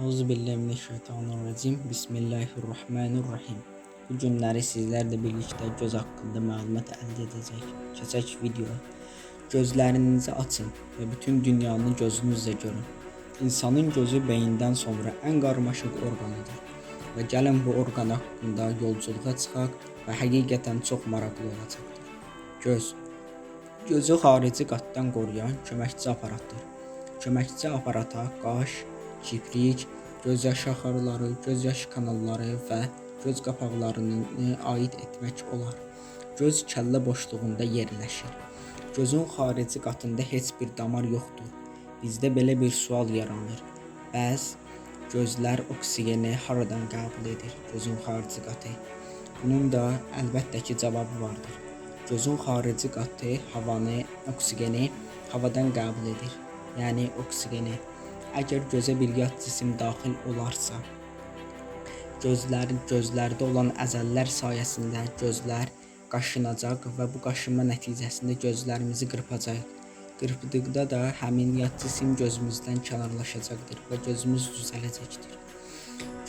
Euzubillahimineşşeytanirracim. Bismillahirrahmanirrahim. Bu günləri sizlərlə birlikdə göz haqqında məlumat əldə edəcək. Keçək videoya. Gözlərinizi açın və bütün dünyanı gözünüzlə görün. İnsanın gözü beyindən sonra ən qarmaşıq orqanıdır. Və gəlin bu orqan haqqında yolculuğa çıxaq və həqiqətən çox maraqlı olacaqdır. Göz Gözü xarici qatdan qoruyan köməkçi aparatdır. Köməkçi aparata qaş, kiprik, göz yaş axarları, göz yaş kanalları və göz qapaqlarını aid etmək olar. Göz kəllə boşluğunda yerləşir. Gözün xarici qatında heç bir damar yoxdur. Bizdə belə bir sual yaranır. Bəs gözlər oksigeni haradan qəbul edir? Gözün xarici qatı. Bunun da əlbəttə ki cavabı vardır. Gözün xarici qatı havanı, oksigeni havadan qəbul edir. Yəni oksigeni. Əgər gözə bir yad cisim daxil olarsa, gözlərin gözlərdə olan əzəllər sayəsində gözlər qaşınacaq və bu qaşınma nəticəsində gözlərimizi qırpacaq. Qırpdıqda da həmin yad cisim gözümüzdən kənarlaşacaqdır və gözümüz düzələcəkdir.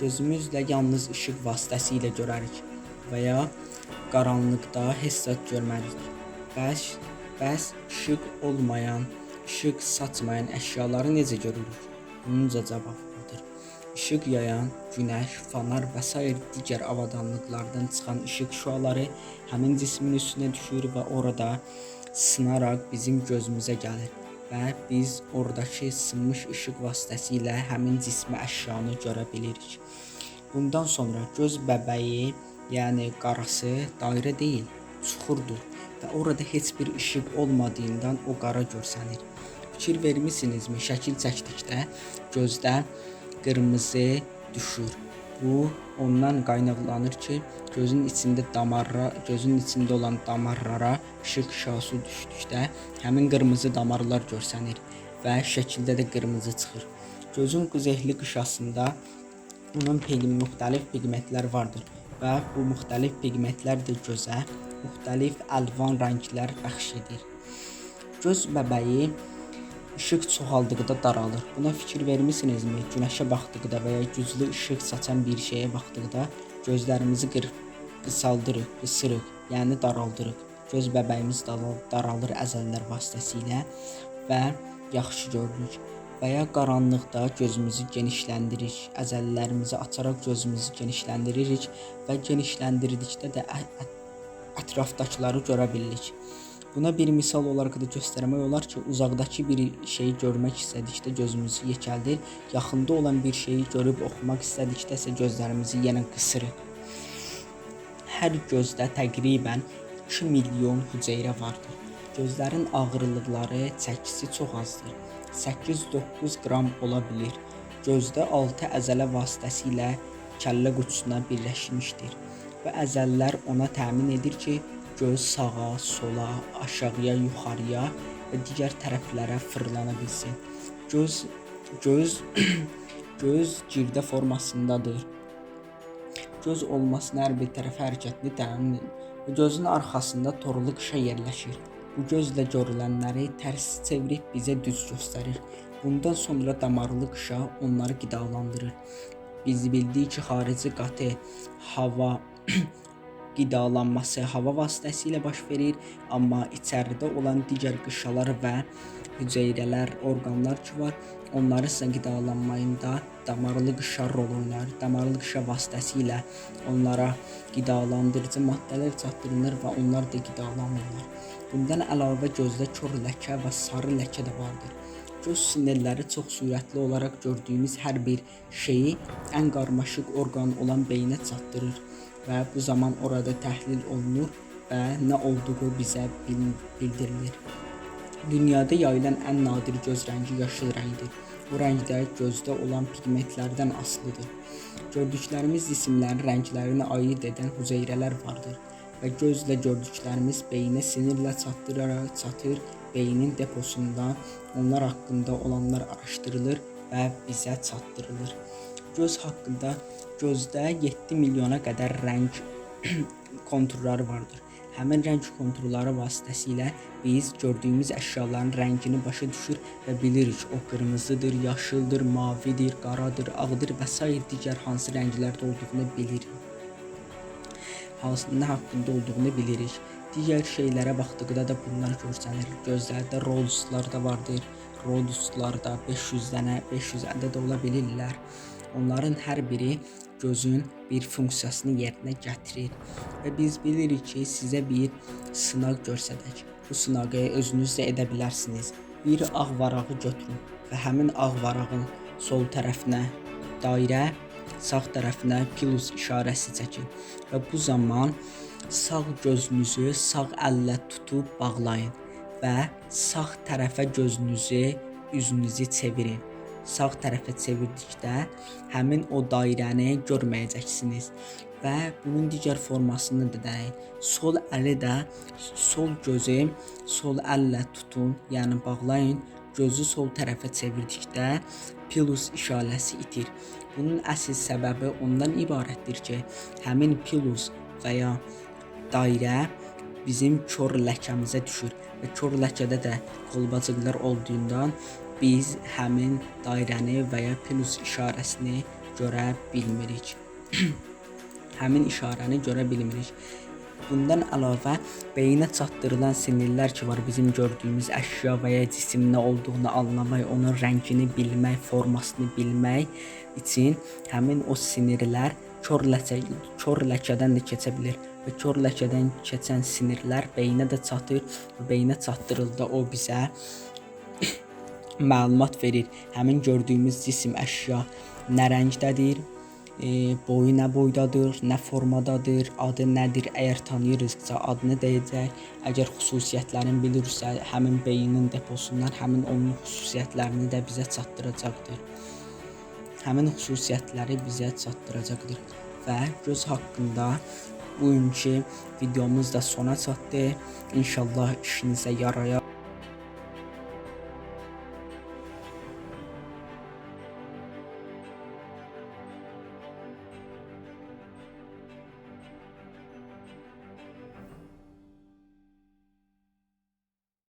Gözümüzlə yalnız işıq vasitəsilə görərik və ya qaranlıqda heç zət görmərik. Bəs bəs işıq olmayan, işıq saçmayan əşyaları necə görürük? Bununca cavablıdır. İşıq yayan günəş, fanar və sair digər avadanlıqlardan çıxan işıq şüaları həmin cismin üstünə düşür və orada sınaraq bizim gözümüzə gəlir və biz oradakı sınmış işıq vasitəsilə həmin cismi əşyanı görə bilirik. Bundan sonra göz bəbəyi, yəni qarası dairə deyil, çuxurdur və orada heç bir işıq olmadığından o qara görsənir. Fikir vermisinizmi? Şəkil çəkdikdə gözdə qırmızı düşür. Bu ondan qaynaqlanır ki, gözün içində damarra, gözün içində olan damarlara işıq şüası düşdükdə həmin qırmızı damarlar görsənir və şəkildə də qırmızı çıxır. Gözün quzeyli qışasında onun pigment müxtəlif pigmentlər vardır və bu müxtəlif pigmentlər də gözə müxtəlif əlvan rənglər bəxş edir. Göz bəbəyi Işıq çoxaldıqda daralır. Buna fikir vermisinizmi? Günəşə baxdıqda və ya güclü işıq saçan bir şeyə baxdıqda gözlərimizi qırıb qısaldırıq, qısırıq, yəni daraldırıq. Göz bəbəyimiz daralır əzəllər vasitəsilə və yaxşı görürük. Və ya qaranlıqda gözümüzü genişləndiririk, əzəllərimizi açaraq gözümüzü genişləndiririk və genişləndirdikdə də ətrafdakıları görə bilirik. Buna bir misal olaraq da göstərmək olar ki, uzaqdakı bir şeyi görmək istədikdə gözümüzü yekəldir, yaxında olan bir şeyi görüb oxumaq istədikdə isə gözlərimizi yenə qısırıq. Hər gözdə təqribən 2 milyon hüceyrə vardır. Gözlərin ağırlıqları, çəkisi çox azdır. 8-9 qram ola bilər. Gözdə 6 əzələ vasitəsilə kəllə qutusuna birləşmişdir və əzəllər ona təmin edir ki, göz sağa, sola, aşağıya, yuxarıya və digər tərəflərə fırlana bilsin. Göz göz göz girdə formasındadır. Göz olmasına hər bir tərəf hərəkətini təmin edir. Gözün arxasında torlu qışa yerləşir. Bu gözlə görülənləri tərs çevirib bizə düz göstərir. Bundan sonra damarlı qışa onları qidalandırır. Biz bildik ki, xarici qatı hava qidalanması hava vasitəsilə baş verir, amma içəridə olan digər qışalar və hüceyrələr, orqanlar ki var, onları isə qidalanmayında damarlı qışa rol oynar. Damarlı qışa vasitəsilə onlara qidalandırıcı maddələr çatdırılır və onlar da qidalanırlar. Bundan əlavə gözdə kor ləkə və sarı ləkə də vardır. Göz sinirləri çox sürətli olaraq gördüyümüz hər bir şeyi ən qarmaşıq orqan olan beyinə çatdırır və bu zaman orada təhlil olunur və nə olduğu bizə bildirilir. Dünyada yayılan ən nadir göz rəngi yaşıl rəngdir. Bu rəngdə gözdə olan pigmentlərdən asılıdır. Gördüklərimiz cisimlərin rənglərini ayırd edən hüceyrələr vardır və gözlə gördüklərimiz beyinə sinirlə çatdıraraq çatır, beynin deposunda onlar haqqında olanlar araşdırılır və bizə çatdırılır. Göz haqqında gözdə 7 milyona qədər rəng konturları vardır. həmin rəng kontrolları vasitəsilə biz gördüyümüz əşyaların rəngini başa düşür və bilirik o qırmızıdır, yaşıldır, mavidir, qaradır, ağdır və sair digər hansı rənglərdə olduğunu bilirik. Hansı nə haqqında olduğunu bilirik. Digər şeylərə baxdıqda da bunlar görsənir. Gözlərdə Rolex-lar da vardır. Rolex-lar da 500 dənə, 500 ədəd ola bilirlər. Onların hər biri gözün bir funksiyasını yerinə gətirir. Və biz bilirik ki, sizə bir sınaq göstərək. Bu sınağı özünüz də edə bilərsiniz. Bir ağ varağı götürün və həmin ağ varağın sol tərəfinə dairə, sağ tərəfinə plus işarəsi çəkin və bu zaman sağ gözünüzü sağ əllə tutub bağlayın və sağ tərəfə gözünüzü, üzünüzü çevirin. Sağ tərəfə çevirdikdə həmin o dairəni görməyəcəksiniz və bunun digər formasını da deyin. Sol əli də sol gözü sol əllə tutun, yəni bağlayın. Gözü sol tərəfə çevirdikdə plus işarəsi itir. Bunun əsl səbəbi ondan ibarətdir ki, həmin plus və ya dairə bizim kör ləkəmizə düşür və kör ləkədə də qolbacıqlar olduğundan biz həmin dairəni və ya plus işarəsini görə bilmirik. həmin işarəni görə bilmirik. Bundan əlavə beyinə çatdırılan sinirlər ki var, bizim gördüyümüz əşya və ya cisim nə olduğunu anlamaq, onun rəngini bilmək, formasını bilmək üçün həmin o sinirlər kör ləkə, kör ləkədən də keçə bilər və kör ləkədən keçən sinirlər beyinə də çatır və beyinə çatdırıldı o bizə məlumat verir. Həmin gördüyümüz cisim əşya nə rəngdədir, e, boyu nə boydadır, nə formadadır, adı nədir? Əgər tanıyırıqsa adını deyəcək. Əgər xüsusiyyətlərini bilirsə, həmin beynin deposundan həmin onun xüsusiyyətlərini də bizə çatdıracaqdır. Həmin xüsusiyyətləri bizə çatdıracaqdır və göz haqqında bugünkü videomuz da sona çatdı. İnşallah işinizə yarayar.